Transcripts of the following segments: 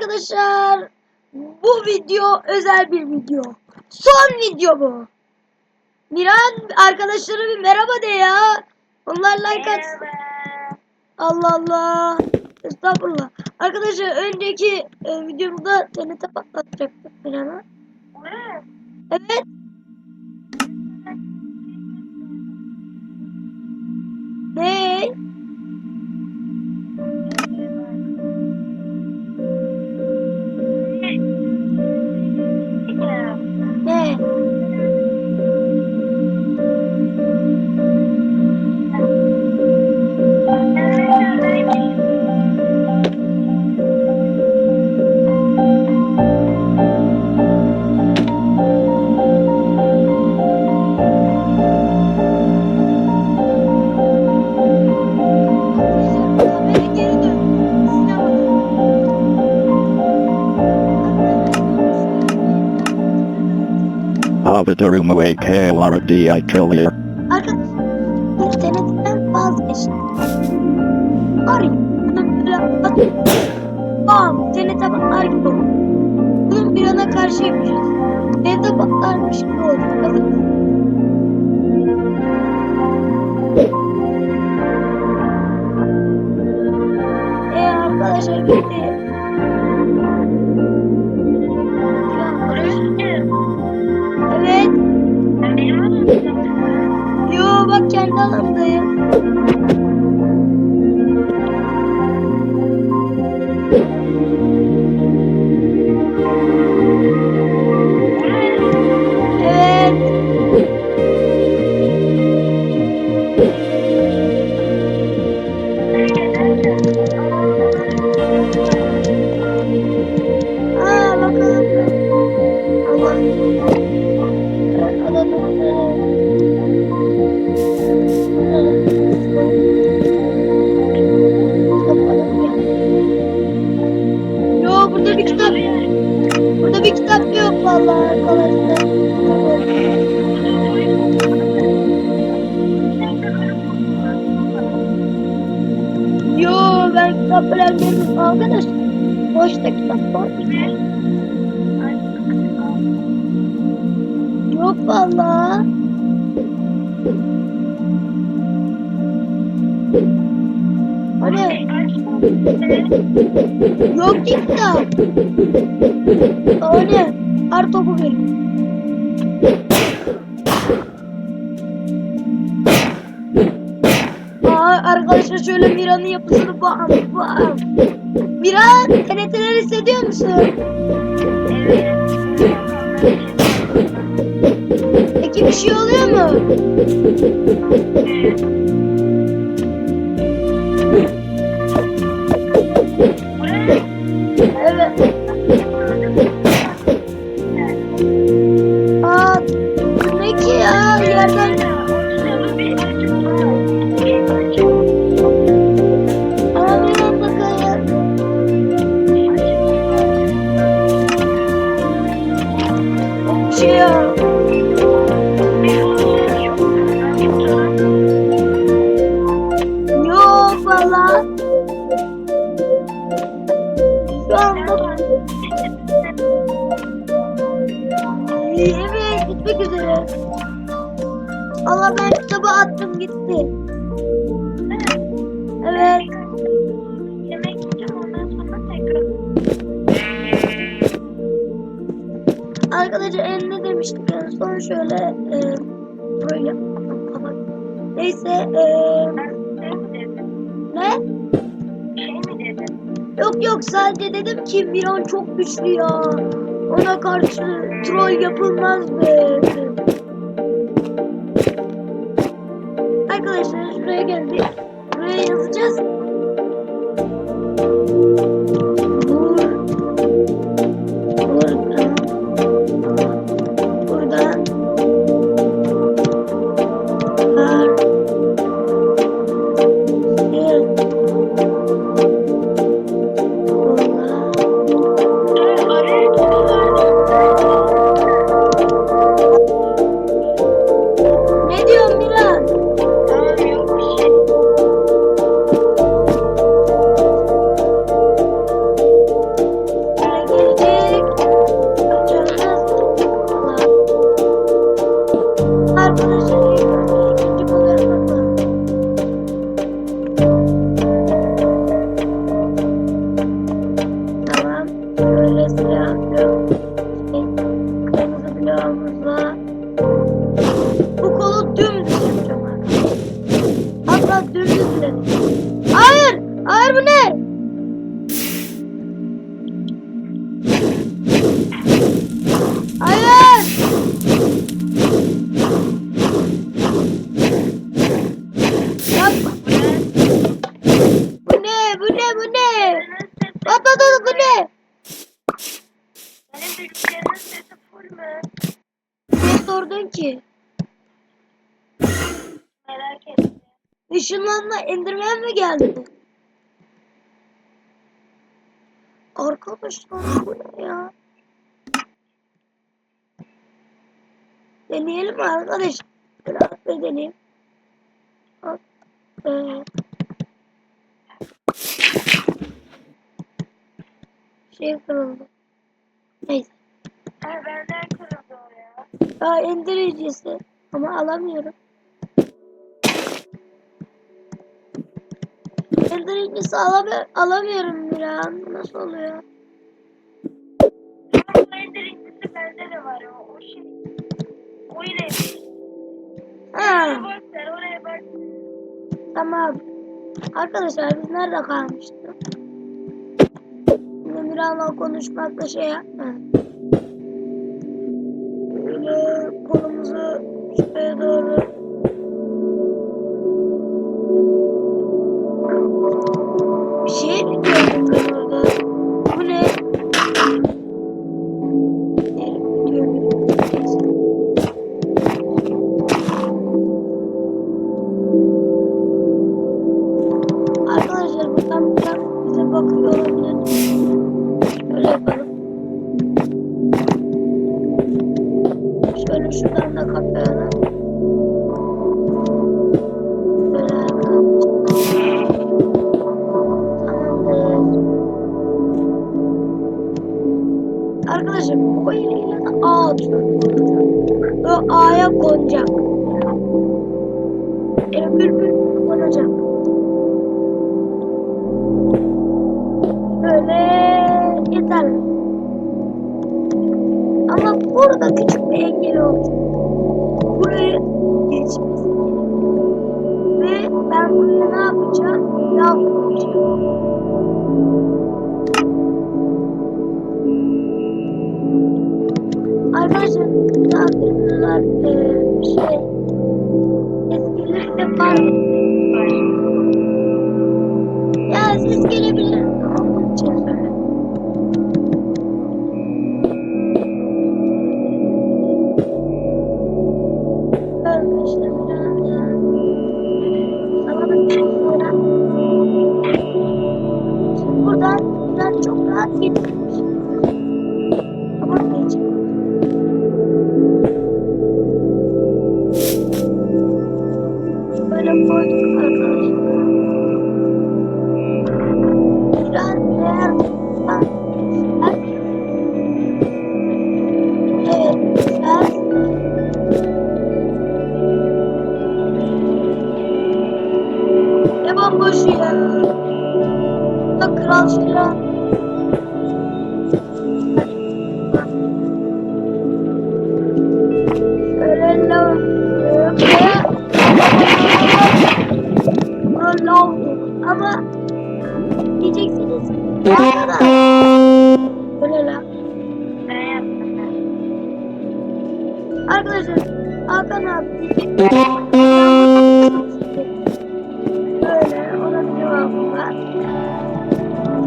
arkadaşlar. Bu video özel bir video. Son video bu. Miran arkadaşlara bir merhaba de ya. Onlar like atsın. Allah Allah. Estağfurullah. Arkadaşlar önceki e, videomda TNT patlatacaktım Miran'a. Evet. Away KLRD I kill here. Arkadaşlar TNT'den vazgeçtim. Atıyorum. Bam! TNT patlar gibi olur. Bunun bir ana karşı yapacağız. TNT patlarmış gibi olur. Hazır? Eee arkadaşlar gitti. Bak arkadaş. Boşta kitap var mı? Yok vallahi. Hani yok ki kitap. Ne? Ar topu verin. Arkadaşlar şöyle Miran'ın yapısını bam bam. Miran TNT'ler hissediyor musun? Peki bir şey oluyor mu? Evet. Ben kitabı attım gitti. Evet. Arkadaşlar eline demiştik en son şöyle e, böyle neyse e, ne? Yok yok sadece dedim ki Miran çok güçlü ya. Ona karşı troll yapılmaz be. Arkadaşlar şuraya geldik. Buraya yazacağız. Merak ettim. Işınlanma Enderman mi geldi? Arkadaşlar bu ne ya? Deneyelim arkadaşlar? Biraz da deneyeyim. Bak, e, Şey kırıldı. Neyse. Ha benden kırıldı o ya. Aa ender incisi. Ama alamıyorum. İncisi alamıyorum, alamıyorum Miran. Nasıl oluyor? İncisi bende de var o. O şey. O ile. Ha, Bak sen oraya bak. tamam. Arkadaşlar biz nerede kalmıştık? Şimdi Miran'la konuşmakla şey yapma. Şuradan da kapayalım. Arkadaşlar. Bu eliyle de ağ atıyorum. O ağya konacak. Yani bülbül Burada küçük bir engel olacak. Burayı geçmesi. Ve ben buraya ne yapacağım? Lav koyacağım. Arkadaşlar misafirler eee şey gelirse pardon. Ya ses gelebilir. Onun için Bura lavdı. Ama diyeceksiniz. Ne kadar? Böyle ben. Arkadaşlar Hakan abi diyecek. Böyle ona bir cevabım var.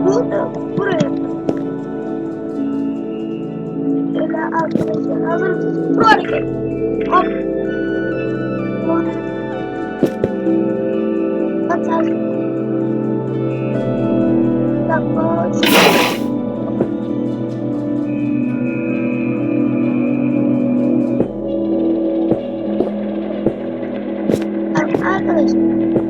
Burada buraya. Şöyle arkadaşlar hazır mısınız? Bu hareket. Hop. Böyle atar. Bir dakika. Arkadaşlar.